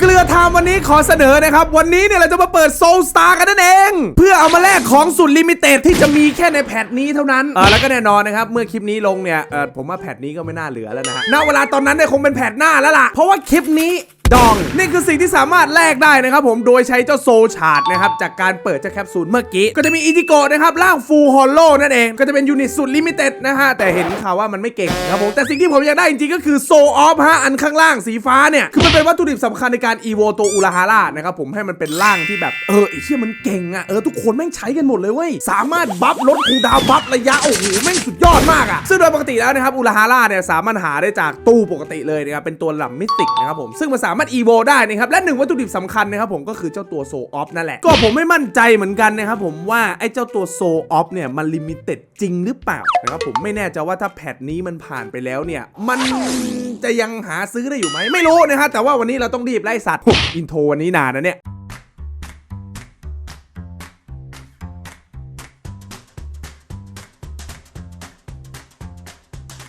เกลือไทม์วันนี้ขอเสนอนะครับ วันนี้เนี่ยเราจะมาเปิดโซลสตาร์กันนั่นเอง เพื่อเอามาแลกของสุดลิมิเต็ดที่จะมีแค่ในแพทนี้เท่านั้นเออแล้วก็แน่นอนนะครับ เมื่อคลิปนี้ลงเนี่ยเออผมว่าแพทนี้ก็ไม่น่าเหลือแล้วนะฮะณเวลาตอนนั้นเนี่ยคงเป็นแพทหน้าแล้วล่ะเพราะว่าคลิปนี้ ดอง นี่คือสิ่งที่สามารถแลกได้นะครับผมโดยใช้เจ้าโซชาร์ดนะครับจากการเปิดเจ้าแคปซูลเมื่อกี้ ก็จะมีอิจิโกะนะครับร่างฟูลฮอลโลนั่นเอง ก็จะเป็นยูนิตสุดลิมิเต็ดนะฮะแต่เห็นข่าวว่ามันไม่เก่งนะครับผมแต่สิ่งที่ผมอยากได้จริงๆก็คือโซออฟฮะอันข้างล่างสีฟ้าเนี่ยคือมันเป็นวัตถุดิบสำคัญในการอีโวตัวอุลาฮาร่านะครับผมให้มันเป็นร่างที่แบบเออไอ้เชี่ยมันเก่งอะเออทุกคนแม่งใช้กันหมดเลยเว้ยสามารถบัฟลดคูดาวบัฟระยะโอ้โหแม่งสุดยอดมากอะซึ่งโดยปกติแล้วนะครับอุลาฮาร่าเนี่ยสามารถหาได้จากตู้ปกติเลยนะครับเป็นตัวระดับมิติกนะครับผมซึ่งมันสามารถอีโวได้นะครับและหนึ่งวัตถุดิบสำคัญนะครับผมก็คือเจ้าตัวโซออฟนั่นแหละก็ผมไม่มั่นใจเหมือนกันนะครับผมว่าไอ้เจ้าตัวโซออฟเนี่ยมันลิมิเต็ดจริงหรือเปล่านะครับผมไม่แน่ใจว่าถ้าแพทนี้มันผ่านไปแล้วเนี่ย มันจะยังหาซื้อได้อยู่ไหมไม่รู้นะฮะแต่ว่าวันนี้เราต้องรีบไล่สัตว์อินโทรวันนี้นานนะเนี่ย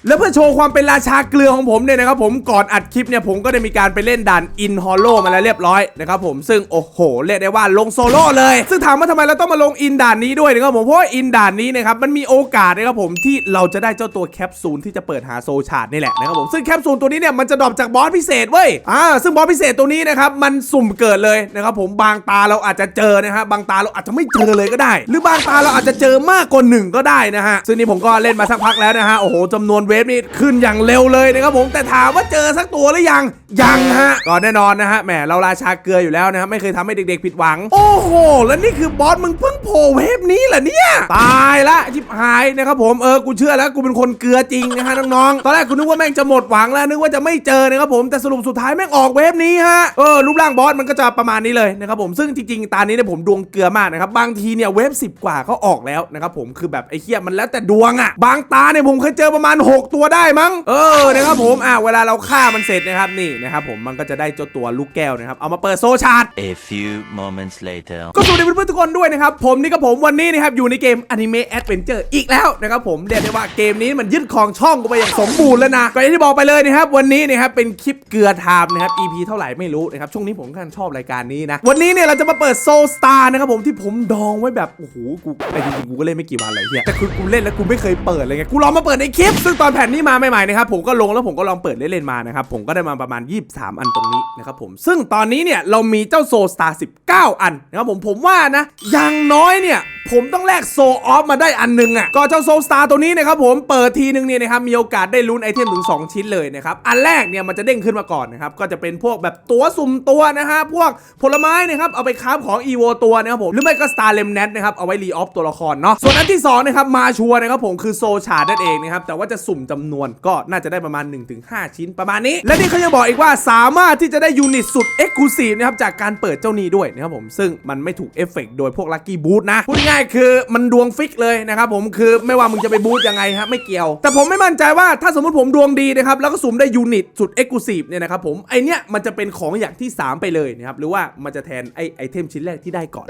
แล้วเพื่อโชว์ความเป็นราชาเกลือของผมเนี่ยนะครับผมก่อนอัดคลิปเนี่ยผมก็ได้มีการไปเล่นด่านอินฮอลโลมาแล้วเรียบร้อยนะครับผมซึ่งโอ้โหเรียกได้ว่าลงโซโล่เลย ซึ่งถามว่าทำไมเราต้องมาลงอินด่านนี้ด้วยนะครับผมเพราะว่าอินด่านนี้นะครับมันมีโอกาสนะครับผมที่เราจะได้เจ้าตัวแคปซูลที่จะเปิดหาโซชาร์ดนี่แหละนะครับผมซึ่งแคปซูลตัวนี้เนี่ยมันจะดรอปจากบอสพิเศษเว้ยอ่าซึ่งบอสพิเศษตัวนี้นะครับมันสุ่มเกิดเลยนะครับผมบางตาเราอาจจะเจอนะฮะบางตาเราอาจจะไม่เจอเลยก็ได้ หรือบางตาเราอาจจะเจอมากกว่าหนึ่งก็ได้นะฮะซึ่งนี่ผมก็เล่นมาสักพักแล้วนะฮะโอ้โหจำนวนเวฟนี่ขึ้นอย่างเร็วเลยนะครับผมแต่ถามว่าเจอสักตัวหรือยังยังฮะก็แน่นอนนะฮะแหมเราราชาเกลืออยู่แล้วนะครับไม่เคยทำให้เด็กๆผิดหวัง โอ้โห แล้วนี่คือบอสมึงเพิ่งโผล่เวฟนี้เหรอเนี่ยตายละจิบหายนะครับผมเออกูเชื่อแล้วกูเป็นคนเกลือจริงนะฮะน้องๆตอนแรกกูนึกว่าแม่งจะหมดหวังแล้วนึกว่าจะไม่เจอนะครับผมแต่สรุปสุดท้ายแม่งออกเวฟนี้ฮะเออรูปร่างบอสมันก็จะประมาณนี้เลยนะครับผมซึ่งจริงๆตานี้เนี่ยผมดวงเกลือมากนะครับบางทีเนี่ยเวฟ10 กว่าก็ออกแล้วนะครับผมคือแบบไอ้เหี้ยมันแล้วแต่ดวงอะบางตาเนี่ยผมเคยเจอประมาณ6ตัวได้มั้ง เออนะครับผมอะเวลาเราฆ่ามันเสร็จนะครับนี่นะครับผมมันก็จะได้เจ้าตัวลูกแก้วนะครับเอามาเปิดโซชาร์ด A few moments later. ก็สวัสดีเพื่อนๆทุกคนด้วยนะครับผมนี่ก็ผมวันนี้นะครับอยู่ในเกม Anime Adventure อีกแล้วนะครับผมเรียกได้ว่าเกมนี้มันยึดของช่องกูไปอย่างสมบูรณ์แล้วนะก็อย่างที่บอกไปเลยนะครับวันนี้นะครับเป็นคลิปเกลือไทม์นะครับ EP เท่าไหร่ไม่รู้นะครับช่วงนี้ผมค่อนข้างชอบรายการนี้นะวันนี้เนี่ยเราจะมาเปิด Soul Star นะครับผมที่ผมดองไว้แบบโอ้โหกูไอ้จริงๆกูก็เล่นไม่กี่วันเลยเฮียแต่คือกูเล่นแล้วกูไม่เคยเปิดเลยไงกูลองมาเปิดในคลิปซึ่งตอนแผ่นนี้มาใหม่ๆนะครับผมก็ลงแล้วผมก็ลองเปิดเล่นๆมานะครับผมก็ได้มาประมาณ 23 อันตรงนี้นะครับผมซึ่งตอนนี้เนี่ยเรามีเจ้าโซสตาร์19 อันนะครับผมผมว่านะยังน้อยเนี่ยผมต้องแลกโซออฟมาได้อันหนึงอะก็เจ้าโซสตาร์ตัวนี้นะครับผมเปิดทีนึงเนี่ยนะครับมีโอกาสได้ลุ้นไอเทมถึง 2 ชิ้นเลยนะครับอันแรกเนี่ยมันจะเด้งขึ้นมาก่อนนะครับก็จะเป็นพวกแบบตัวสุ่มตัวนะฮะพวกผลไม้นะครับเอาไปค้าของอีโวตัวนะครับผมหรือไม่ก็สตาร์เลมเนตนะครับเอาไว้รีออฟตัวละครเนาะส่วนอันที่2นะครับมาชัวนะครับผมคือโซชาร์ดนั่นเองนะครับแต่ว่าจะสุ่มจำนวนก็น่าจะได้ประมาณ 1-5 ชิ้นประมาณนี้ และนี่เขายังบอกอีกว่าสามารถที่จะได้ยูนิตสุดเอ็กซ์คลูซีฟนะครับจากการเปิดเจ้านี้ด้วยนะครับผมซึ่งมันไม่ถูกเอฟเฟกต์โดยพวกลัคกี้บูทนะพูดง่ายๆ คือมันดวงฟิกเลยนะครับผมคือไม่ว่ามึงจะไปบูทยังไงฮะไม่เกี่ยว แต่ผมไม่มั่นใจว่าถ้าสมมติผมดวงดีนะครับแล้วก็สุ่มได้ยูนิตสุดเอ็กซ์คลูซีฟเนี่ยนะครับผมไอเนี้ยมันจะเป็นของอย่างที่ 3 ไปเลยนะครับหรือว่ามันจะแทนไอไอเทมชิ้นแรกที่ได้ก่อน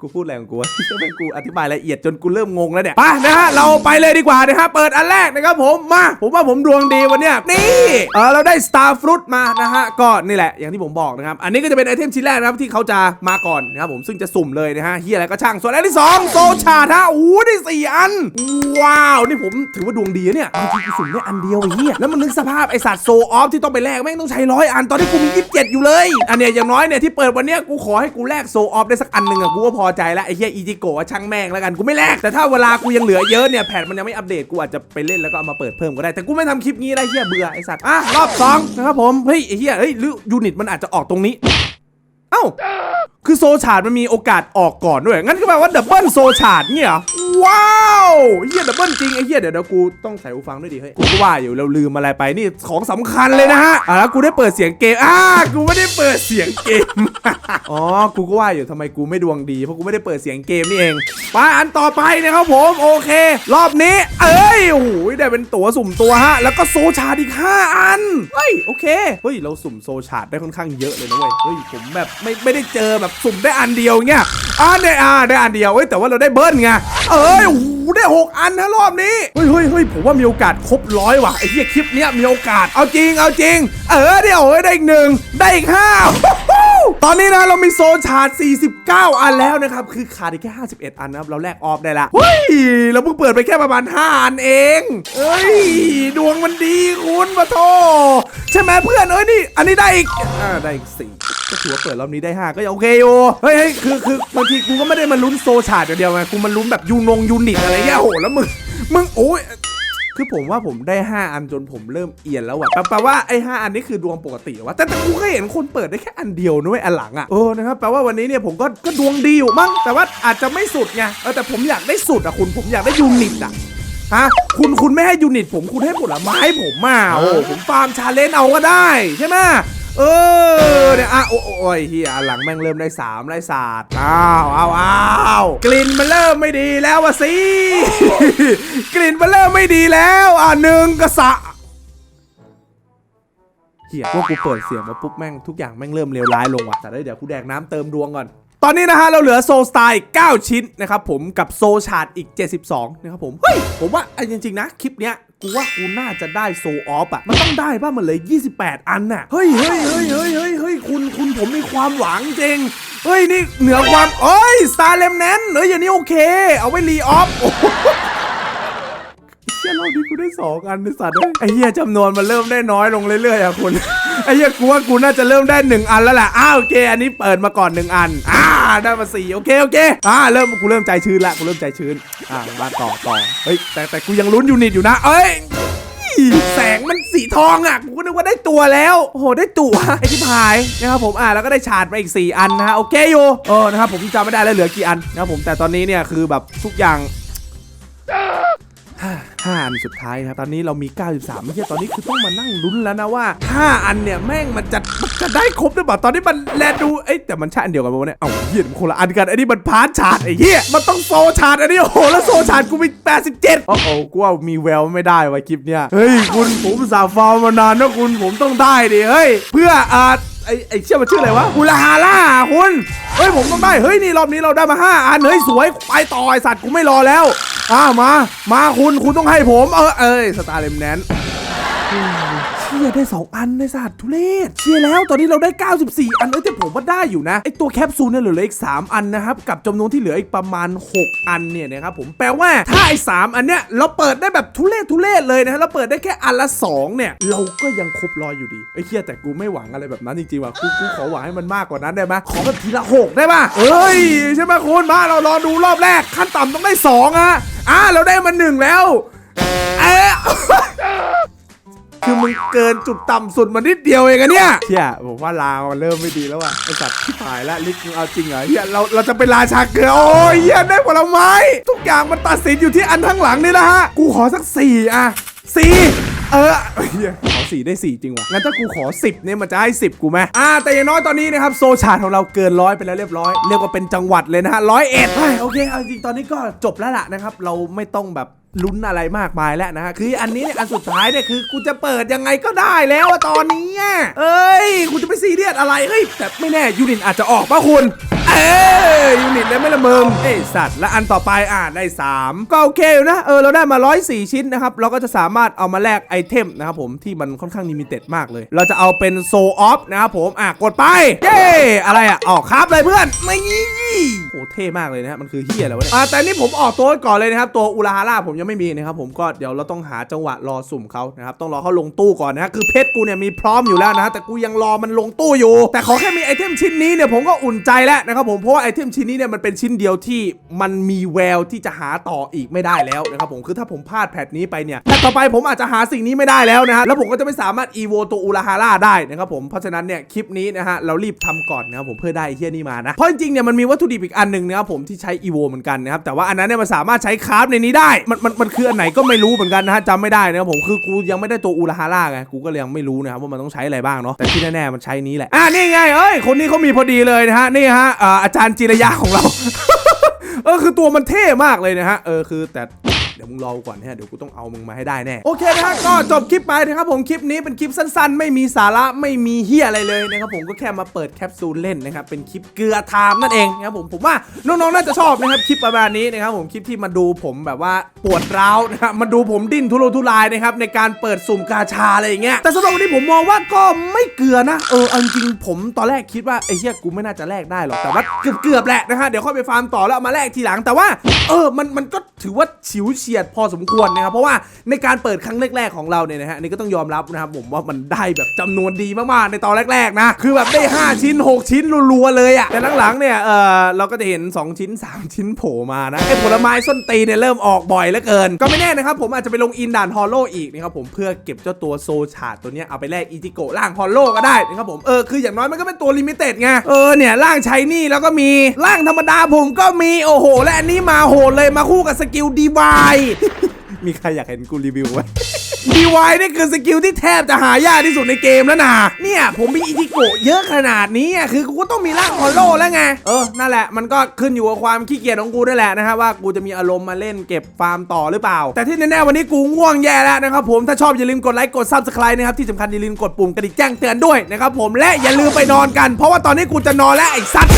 กูพูดอะไรของกูวะทำไมกูอธิบายละเอียดจนกูเริ่มงงแล้วเนี่ยไปนะฮะเราไปเลยดีกว่านะฮะเปิดอันแรกนะครับผมมาผมว่าผมดวงดีวันเนี้ยนี่เออเราได้ Star Fruit มานะฮะก็นี่แหละอย่างที่ผมบอกนะครับอันนี้ก็จะเป็นไอเทมชิ้นแรกนะครับที่เขาจะมาก่อนนะครับผมซึ่งจะสุ่มเลยนะฮะเฮียอะไรก็ช่างส่วนอันที่สองโซชาฮะอู้ได้สี่อัน ว้าวนี่ผมถือว่าดวงดีเนี่ยบางทีกูสุ่มได้อันเดียวเฮียแล้วมันนึกสภาพไอสัตว์โซออฟที่ต้องไปแลกแม่งต้องใช้ร้อยอันตอนที่กูมี27อยู่เลย อันเนี้ยอย่างน้อยเนี่ยที่เปิดวันเนี้ยกูขอให้กูแลกโซออฟได้สักอันหนึ่งอะกูก็พอใจแล้วไอ้เฮียอีจิโกะช่างแม่งแล้วกันกูไม่แลกแต่ถ้าเวลากูยังเหลือเยอะเนี่ยแพทมันยังไม่อัปเดตกูอาจจะไปเล่นแล้วก็เอามาเปิดเพิ่มก็ได้แต่กูไม่ทำคลิปงี้ได้เฮียเบื่อไอ้สัตว์อะรอบสองนะครับผมเฮ้ยไอ้เฮียเฮ้ยหรือยูนิตมันอาจจะออกตรงนี้เอ้าคือโซชาร์ดมันมีโอกาสออกก่อนด้วย งั้นก็แปลว่าดับเบิลโซชาร์ดเนี่ยเหรอ ว้าวเฮียดับเบิลจริงไอ้เฮียเดี๋ยวเดี๋ยวกูต้องใส่หูฟังด้วยดิเฮ้ยกูก็ว่าอยู่เราลืมอะไรไปนี่ของสำคัญเลยนะฮะอะแล้วกูได้เปิดเสียงเกมอ่ากูไม่ได้เปิดเสียงเกมอ๋อกูก็ว่าอยู่ทำไมกูไม่ดวงดีเพราะกูไม่ได้เปิดเสียงเกมนี่เองไปอันต่อไปนะครับผมโอเค รอบนี้ เอ้ยโอ้โหได้เป็นตั๋วสุ่มตัวฮะแล้วก็โซชาดอีก5อันเฮ้ยโอเคเฮ้ยเราสุ่มโซชาดได้ค่อนข้างเยอะเลยนะเว้ยเฮ้ยผมแบบไม่ไม่ได้เจอแบบสุ่มได้อันเดียวเงี้ยอ่าได้อ่าได้อันเดียวเว้ยแต่ว่าเราได้เบิ้ลไงเอ้ยโอ้โหได้หกอันนะรอบนี้เฮ้ยเฮ้ยเฮ้ยผมว่ามีโอกาสครบร้อยว่ะไอ้เหี้ยคลิปเนี้ยมีโอกาสเอาจริงเอาจริง เออเดี๋ยวเอ้ยได้อีกหนึ่งได้อีกห้าตอนนี้นะเรามีโซนชาร์จ49 อันแล้วนะครับ คือขาดอีกแค่ 51 อันนะครับ เราแลกออฟได้ละเฮ้ย เราเพิ่งเปิดไปแค่ประมาณ 5 อันเอง เอ้ย ดวงมันดีคุณปะโท ใช่ไหมเพื่อน เอ้ยนี่ อันนี้ได้อีก อ่า ได้อีกสี่ ก็ถือว่าเปิดรอบนี้ได้ 5 ก็ยังโอเคอยู่เฮ้ยคือคือบางทีกูก็ไม่ได้มาลุ้นโซชาร์จอย่างเดียวไงกูมาลุ้นแบบยูนงยูนิตอะไรเงี้ยโหแล้วมึงมึงโอ้ยคือผมว่าผมได้ 5 อันจนผมเริ่มเอียนแล้วอะแปลว่าไอ้5อันนี้คือดวงปกติเหรอวะแต่แต่กูก็เห็นคนเปิดได้แค่อันเดียวด้ยอันหลังอะเออนะครับแปลว่าวันนี้เนี่ยผมก็ก็ดวงดีอยู่มั้งแต่ว่าอาจจะไม่สุดไงเออแต่ผมอยากได้สุดอะคุณผมอยากได้ยูนิตอะฮะคุณคุณไม่ให้ยูนิตผมคุณให้ผลไม้ผมมาโอ้ผมฟาร์มชาเลนจ์เอาก็ได้ใช่ไหม เออเนี่ยอะโอ้ยเฮียหลังแม่งเริ่มได้สามได้ศาสตร์อ้าวอ้าวอ้าวกลิ่นมันเริ่มไม่ดีแล้ววะสิกลิ่นมันเริ่มไม่ดีแล้วอะหนึ่งกระสะเฮียพวกกูเปิดเสียงมาปุ๊บแม่งทุกอย่างแม่งเริ่มเลวร้ายลงว่ะแต่เดี๋ยวกูแดกน้ำเติมดวงก่อนตอนนี้นะฮะเราเหลือโซสไตล์9ชิ้นนะครับผมกับโซชาร์ดอีก 72 นะครับผม เฮ้ย ผมว่าไอ้จริง ๆ นะ คลิปเนี้ย กูว่ากูน่าจะได้โซออฟอะ มันต้องได้ป่ะมันเลย 28 อันน่ะ เฮ้ยเฮ้ยเฮ้ยเฮ้ยเฮ้ยเฮ้ยคุณคุณผมมีความหวังจริง เฮ้ย นี่เหนือความเอ้ยสตาร์เลมแนนเฮ้ยอย่างนี้โอเค เอาไว้รีออฟอ้โหเชี่ยรอบนี้กูได้สองอันในสัตว์เอ้ยไอ้เหี้ยจำนวนมันเริ่มได้น้อยลงเรื่อยๆอะคุณไอ้เหี้ยกูว่ากูน่าจะเริ่มได้หนึ่งอันแล้วแหละอ้าวโอเค อันนี้เปิดมาก่อนหนึ่งอันอ่า ได้มาสี่โอเคโอเคอ่าเริ่มกูเริ่มใจชื้นละกูเริ่มใจชื้นอ่ามาต่อต่อเฮ้ยแต่แต่กูยังลุ้นยูนิตอยู่นะเอ้ยแสงมันสีทองอะกูก็นึกว่าได้ตัวแล้วโอ้โหได้ตัวไอ้ที่พายนะครับผมอ่าแล้วก็ได้ชาร์จไปอีก 4 อันนะฮะโอเคอยู่เออนะครับผมจำไม่ได้แล้วเหลือกี่อันนะครับผมแต่ตอนนี้เนี่ยคือแบบทุกอย่างห้าอันสุดท้ายนะครับตอนนี้เรามี 93ไม่ใช่ตอนนี้คือต้องมานั่งลุ้นแล้วนะว่า 5 อันเนี่ยแม่งมันจะ จะได้ครบหรือเปล่าตอนนี้มันแลดูเอ้ยแต่มันใช่อันเดียวกันปะวะเนี่ยเอ้าเหี้ยมันคนละอันกันไอ้นี่มันพาร์ทชาร์จไอ้เหี้ยมันต้องโซชาร์จอันนี้โอ้โหแล้วโซชาร์จกูมี87โอ้โหกูว่ามีแววไม่ได้ว่ะคลิปเนี้ยเฮ้ยคุณผมสาห์ฟาร์มมานานนะคุณผมต้องได้ดิเฮ้ยเพื่ออ่าไอ้ไอ้เชื่อมันชื่ออะไรวะอุลาฮาร่าคุณเฮ้ยผมต้องได้เฮ้ยนี่รอบนี้เราได้มา 5 อันเฮ้ยสวยไปต่อไอสัตว์กูไม่รอแล้วอ่ามา มาคุณคุณต้องให้ผม เออเอ้ยสตาร์เลมแนน ชี่ยได้2อันในศาสตว์ทุเรศเชียแล้วตอนนี้เราได้ 94 อันเอ้ยแต่ผมว่าได้อยู่นะไอตัวแคปซูลเนี่ยเหลืออีก 3 อันนะครับกับจำนวนที่เหลืออีกประมาณ 6 อันเนี่ยนะครับผมแปลว่าถ้าไอสามอันเนี้ยเราเปิดได้แบบทุเรศทุเรศเลยนะฮะเราเปิดได้แค่อันละสองเนี่ย เราก็ยังครบร้อยอยู่ดีไอเชียแต่กูไม่หวังอะไรแบบนั้นจริงๆว่ะกูกูขอหวังให้มันมากกว่านั้นได้ไหมขอแบบทีละหกได้ป่ะเอ้ยใช่ไหมคุณมาเรารอดูรอบแรกขั้นต่ำต้องได้สองอะอะเราได้มาหนึ่งแล้วเอ๊ะ คือมึงเกินจุดต่ำสุดมานิดเดียวเองอะเนี่ยเฮียผมว่าลาวมันเริ่มไม่ดีแล้วว่ะไอสัตว์ที่หายล้วลิกมึงเอาจริงเหรอเฮียเราเราจะเป็นราชาเกลือโอ้ยเฮียได้ผลไม้ ทุกอย่างมันตัดสินอยู่ที่อันทั้างหลังนี่นะฮะ กูขอสักสี่อะสี่เออเฮียขอสี่ได้สี่จริงว่ะงั้นถ้ากูขอสิบเนี่ยมันจะให้สิบกูไหมอ่าแต่อย่างน้อยตอนนี้นะครับโซชาร์ของเราเกินร้อยไปแล้วเรียบร้อยเรียกว่าเป็นจังหวัดเลยนะฮะร้อยเอ็ดโอเคเอาจริงตอนนี้ก็จบแล้วล่ะนะครับเราไม่ต้องแบบ ลุ้นอะไรมากมายแล้วนะฮะคืออันนี้เนี่ยอันสุดท้ายเนี่ยคือกูจะเปิดยังไงก็ได้แล้วอะตอนนี้อะเอ้ยกูจะไปซีเรียสอะไรเฮ้ยแต่ไม่แน่ยูนิตอาจจะออกป่ะคุณ เอ้ยยูนิตแล้วไม่ละเมิงเอ้ยสัตว์และอันต่อไปอ่าได้ 3 ก็โอเคอยู่นะเออเราได้มา 104 ชิ้นนะครับ เราก็จะสามารถเอามาแลกไอเทมนะครับผมที่มันค่อนข้างลิมิเต็ดมากเลย เราจะเอาเป็นโซออฟนะครับผมอะกดไป เย้อะไรอะออกครับเลยเพื่อนไม่ยี่โอ้เท่มากเลยนะฮะมันคือเฮียอะไรวะเนี่ยอ่าแต่นี่ผมออกตัวไว้ก่อนเลยนะครับตัวอุลาฮาร่าผมยังไม่มีนะครับผมก็เดี๋ยวเราต้องหาจังหวะรอสุ่มเขานะครับต้องรอเขาลงตู้ก่อนนะฮะคือเพชรกูเนี่ยมีพร้อมอยู่แล้วนะฮะแต่กูยังรอมันลงตู้อยู่ แต่ขอแค่มีไอเทมชิ้นนี้เนี่ยผมก็อุ่นใจแล้วนะครับผมเพราะว่าไอเทมชิ้นนี้เนี่ยมันเป็นชิ้นเดียวที่มันมีแววที่จะหาต่ออีกไม่ได้แล้วนะครับผมคือถ้าผมพลาดแพทนี้ไปเนี่ยแพทต่อไปผมอาจจะหาสิ่งนี้ไม่ได้แล้วนะฮะแล้วผมก็จะไม่สามารถอีโวตัวอุลาฮาร่าได้นะครับผมเพราะฉะนั้นเนี่ยคลิปนี้นะฮะเรารีบทำก่อนนะครับผมเพื่อได้ไอเฮียนี่มานะเพราะจริงๆเนี่ยมันมีวัตถุดิบอีกอันหนึ่งนะครับผมที่ใช้อีโวเหมือนกันนะครับแต่ว่าอันนั้นเนี่ยมันสามารถใช้คราฟในนี้ได้มันมันมันคืออันไหนก็ไม่รู้เหมือนกันนะฮะจำไม่ได้นะครับผมคือกูยังไม่ได้ตัวอุลาฮาร่าไงกูก็ยยังไม่รู้นะครับว่ามันต้องใช้อะไรบ้างเนาะแต่ที่แน่ๆมันใช้นี้แหละอะนี่ไงเอ้ยคนนี้เขามีพอดีเลยนะฮะนี่ฮะอาอาจารย์จิรยาของเรา เออคือตัวมันเท่มากเลยนะฮะ เออคือแต่ เดี๋ยวมึงรอกูก่อนนะเดี๋ยวกูต้องเอามึงมาให้ได้แน่โอเคนะฮะก็จบคลิปไปนะครับผมคลิปนี้เป็นคลิปสั้นๆ ไม่มีสาระไม่มีเฮียอะไรเลยนะครับผมก็แค่มาเปิดแคปซูลเล่นนะครับเป็นคลิปเกลือไทม์นั่นเองนะครับผมผมว่าน้องๆน่าจะชอบนะครับคลิปประมาณนี้นะครับผมคลิปที่มาดูผมแบบว่าปวดร้าวนะครับมาดูผมดิ้นทุรนทุรายนะครับในการเปิดสุ่มกาชาอะไรอย่างเงี้ยแต่สำหรับวันนี้ผมมองว่าก็ไม่เกลือนะเออจริงๆผมตอนแรกคิดว่าไอ้เฮียกูไม่น่าจะแลกได้หรอกแต่ว่าเกือบเกือบๆแหละนะฮะเดี๋ยวค่อยไปฟาร์มต่อแล้วเอามาแลกทีหลังแต่ว่า เออมันมันก็ถือว่าฉิวเฉียดพอสมควรนะครับ เพราะว่าในการเปิดครั้งแรกๆของเราเนี่ยนะฮะนี่ก็ต้องยอมรับนะครับผมว่ามันได้แบบจำนวนดีมากๆในตอนแรกๆนะคือแบบได้ 5 ชิ้น 6 ชิ้นรัวๆเลยอะแต่หลังๆเนี่ยเออเราก็จะเห็น 2 ชิ้น 3 ชิ้นโผล่มานะไอผลไม้ส้นตีนเนี่ยเริ่มออกบ่อยเหลือเกิน ก็ไม่แน่นะครับผมอาจจะไปลงอินด่านฮอลโลอีกนะครับผมเพื่อเก็บเจ้าตัวโซชาดตัวเนี้ยเอาไปแลกอีจิโกะล่างฮอลโลก็ได้นะครับผมเออคืออย่างน้อยมันก็เป็นตัวลิมิเต็ดไงเออเนี่ยล่างชายนี่แล้วก็มีล่างธรรมดาผมก็มีโอ้โห และอันนี้มาโหดเลยมาคู่กับสกิลดีวายมีใครอยากเห็นกูรีวิวไหมดีวายนี่คือสกิลที่แทบจะหายากที่สุดในเกมแล้วนะเนี่ย ผมมีอิจิโกะเยอะขนาดนี้อะคือกูก็ต้องมีร่างฮอลโลแล้วไง เออ นั่นแหละ มันก็ขึ้นอยู่กับความขี้เกียจของกูนั่นแหละนะฮะว่ากูจะมีอารมณ์มาเล่นเก็บฟาร์มต่อหรือเปล่า แต่ที่แน่ๆวันนี้กูง่วงแย่แล้วนะครับผมถ้าชอบอย่าลืมกดไลค์กดซับสไครต์นะครับที่สำคัญอย่าลืมกดปุ่มกระดิ่งแจ้งเตือนด้วยนะครับผมและอย่าลืมไปนอนกัน เพราะว่าตอนนี้กูจะนอนแล้วไอ้สัตว์